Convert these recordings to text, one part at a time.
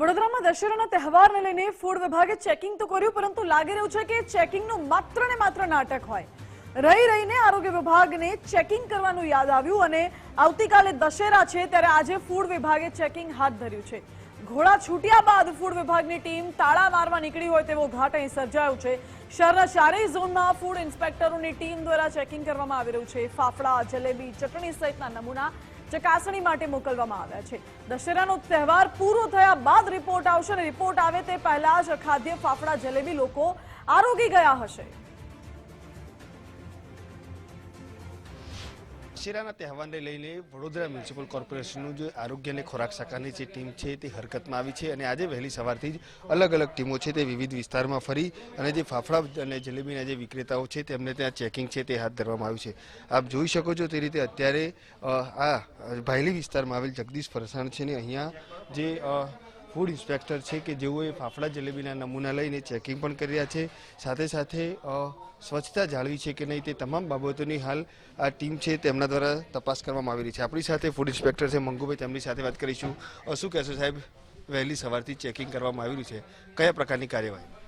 વડોદરામાં દશેરાના તહેવારને લઈને ફૂડ વિભાગે ચેકિંગ તો કર્યું, પરંતુ લાગી રહ્યું છે કે ચેકિંગનું માત્ર ને માત્ર નાટક હોય. રહી રહીને આરોગ્ય વિભાગને ચેકિંગ કરવાનું યાદ આવ્યું અને આવતીકાલે દશેરા છે ત્યારે આજે ફૂડ વિભાગે ચેકિંગ હાથ ધર્યું છે. ઘોડા છૂટ્યા બાદ ફૂડ વિભાગની ટીમ તાળા મારવા નીકળી હોય તેવો ઘાટ અહીં સર્જાયો છે. શહેરના ચારેય ઝોનમાં ફૂડ ઇન્સ્પેક્ટરોની ટીમ દ્વારા ચેકિંગ કરવામાં આવી રહ્યું છે. ફાફડા, જલેબી, ચટણી સહિતના નમૂના ચકાસણી માટે મોકલવામાં આવ્યા છે. દશેરાનો તહેવાર પૂરો થયા બાદ રિપોર્ટ આવશે અને રિપોર્ટ આવે તે પહેલા જ ખાદ્ય ફાફડા જલેબી લોકો આરોગી ગયા હશે. દશેરાના તહેવારને લઈને વડોદરા મ્યુનિસિપલ કોર્પોરેશનનું જે આરોગ્ય અને ખોરાક શાખાની જે ટીમ છે તે હરકતમાં આવી છે અને આજે વહેલી સવારથી જ અલગ અલગ ટીમો છે તે વિવિધ વિસ્તારમાં ફરી અને જે ફાફડા અને જલેબીના જે વિક્રેતાઓ છે તેમને ત્યાં ચેકિંગ છે તે હાથ ધરવામાં આવ્યું છે. આપ જોઈ શકો છો તે રીતે અત્યારે આ ભાયલી વિસ્તારમાં આવેલ જગદીશ ફરસાણ છે ને અહીંયા જે ફૂડ ઇન્સ્પેક્ટર છે કે જેઓએ ફાફડા જલેબીના નમૂના લઈને ચેકિંગ પણ કરી રહ્યા છે. સાથે સાથે સ્વચ્છતા જાળવી છે કે નહીં તે તમામ બાબતોની હાલ આ ટીમ છે તેમના દ્વારા તપાસ કરવામાં આવી રહી છે. આપણી સાથે ફૂડ ઇન્સ્પેક્ટર છે મંગુભાઈ, તેમની સાથે વાત કરીશું. શું કહેશો સાહેબ? વહેલી સવારથી ચેકિંગ કરવામાં આવી રહ્યું છે. કયા પ્રકારની કાર્યવાહી?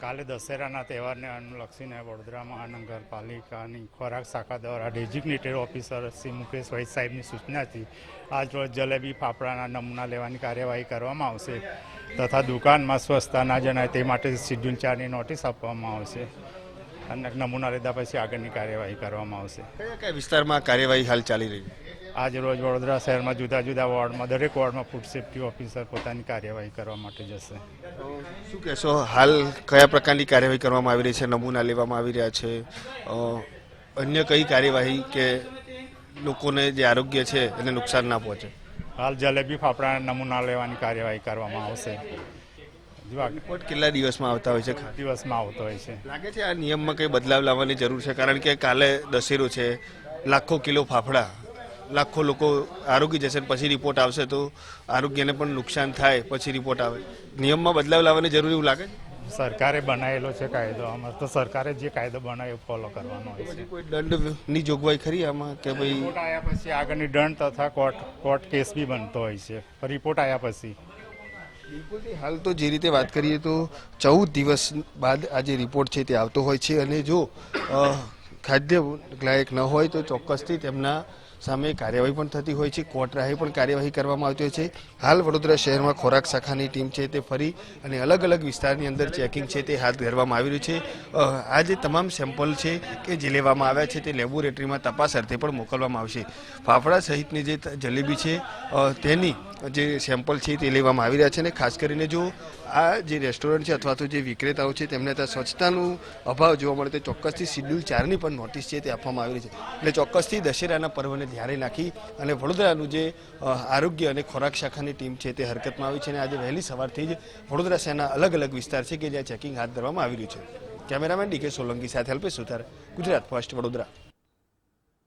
કાલે દશેરાના તહેવારને અનુલક્ષીને વડોદરા મહાનગરપાલિકાની ખોરાક શાખા દ્વારા ડેઝિગ્નેટેડ ઓફિસર શ્રી મુકેશ વૈદ સાહેબની સૂચનાથી આજરોજ જલેબી ફાફડાના નમૂના લેવાની કાર્યવાહી કરવામાં આવશે તથા દુકાનમાં સ્વચ્છતા ના જણાય તે માટે શિડ્યુલ ચારની નોટિસ આપવામાં આવશે. અને નમૂના લીધા પછી આગળની કાર્યવાહી કરવામાં આવશે. કયા કયા વિસ્તારમાં કાર્યવાહી હાલ ચાલી રહી છે? આજ રોજ વડોદરા શહેરમાં જુદા જુદા વોર્ડમાં દરેક વોર્ડમાં ફૂડ સેફ્ટી ઓફિસર પોતાની કાર્યવાહી કરવા માટે જશે. શું કહેશો હાલ કયા પ્રકારની કાર્યવાહી કરવામાં આવી રહી છે નમૂના લેવામાં આવી રહ્યા છે? અન્ય કઈ કાર્યવાહી કે લોકોને જે આરોગ્ય છે એને નુકસાન ના પહોંચે? હાલ જલેબી ફાફડા નમૂના લેવાની કાર્યવાહી કરવામાં આવશે. રિપોર્ટ કેટલા દિવસમાં આવતા હોય છે? દિવસમાં આવતો હોય છે? લાગે છે આ નિયમમાં કઈ બદલાવ લાવવાની જરૂર છે? કારણ કે કાલે દશેરો છે લાખો કિલો ફાફડા લાખો લોકો આરોગી જશે પછી રિપોર્ટ આવશે તો આરોગ્યને પણ નુકસાન થાય પછી રિપોર્ટ આવે. નિયમમાં બદલાવ લાવવાની જરૂર એવું લાગે? સરકારે બનાવેલો છે કાયદો. આમાં તો સરકારે જે કાયદો બનાવ્યો ફોલો કરવાનો હોય છે. કોઈ દંડની જોગવાઈ ખરી આમાં કે ભાઈ રિપોર્ટ આવ્યા પછી આગળની દંડ તથા કોર્ટ કોર્ટ કેસ બી બનતો હોય છે. રિપોર્ટ આવ્યા પછી. બિલકુલથી હાલ તો જે રીતે વાત કરીએ તો ચૌદ દિવસ બાદ આ જે રિપોર્ટ છે તે આવતો હોય છે અને જો ખાદ્ય લાયક ન હોય તો ચોક્કસથી તેમના સામે કાર્યવાહી પણ થતી હોય છે. કોર્ટ રાહે પણ કાર્યવાહી કરવામાં આવતી હોય છે. હાલ વડોદરા શહેરમાં ખોરાક શાખાની ટીમ છે તે ફરી અને અલગ અલગ વિસ્તારની અંદર ચેકિંગ છે તે હાથ ધરવામાં આવી રહ્યું છે. આ જે તમામ સેમ્પલ છે કે જે લેવામાં આવ્યા છે તે લેબોરેટરીમાં તપાસ અર્થે પણ મોકલવામાં આવશે. ફાફડા સહિતની જે જલેબી છે તેની જે સેમ્પલ છે તે લેવામાં આવી રહ્યા છે અને ખાસ કરીને જો આ જે રેસ્ટોરન્ટ છે અથવા તો જે વિક્રેતાઓ છે તેમને ત્યાં સ્વચ્છતાનું અભાવ જોવા મળે તો ચોક્કસથી શિડ્યુલ ચારની પણ નોટિસ છે તે આપવામાં આવેલી છે. એટલે ચોક્કસથી દશેરાના પર્વને ધ્યાને નાખી અને વડોદરાનું જે આરોગ્ય અને ખોરાક શાખાની ટીમ છે તે હરકતમાં આવી છે અને આજે વહેલી સવારથી જ વડોદરા શહેરના અલગ અલગ વિસ્તાર છે કે જ્યાં ચેકિંગ હાથ ધરવામાં આવી રહ્યું છે. કેમેરામેન ડીકે સોલંકી સાથે અલ્પેશ સુથાર, ગુજરાત ફર્સ્ટ વડોદરા.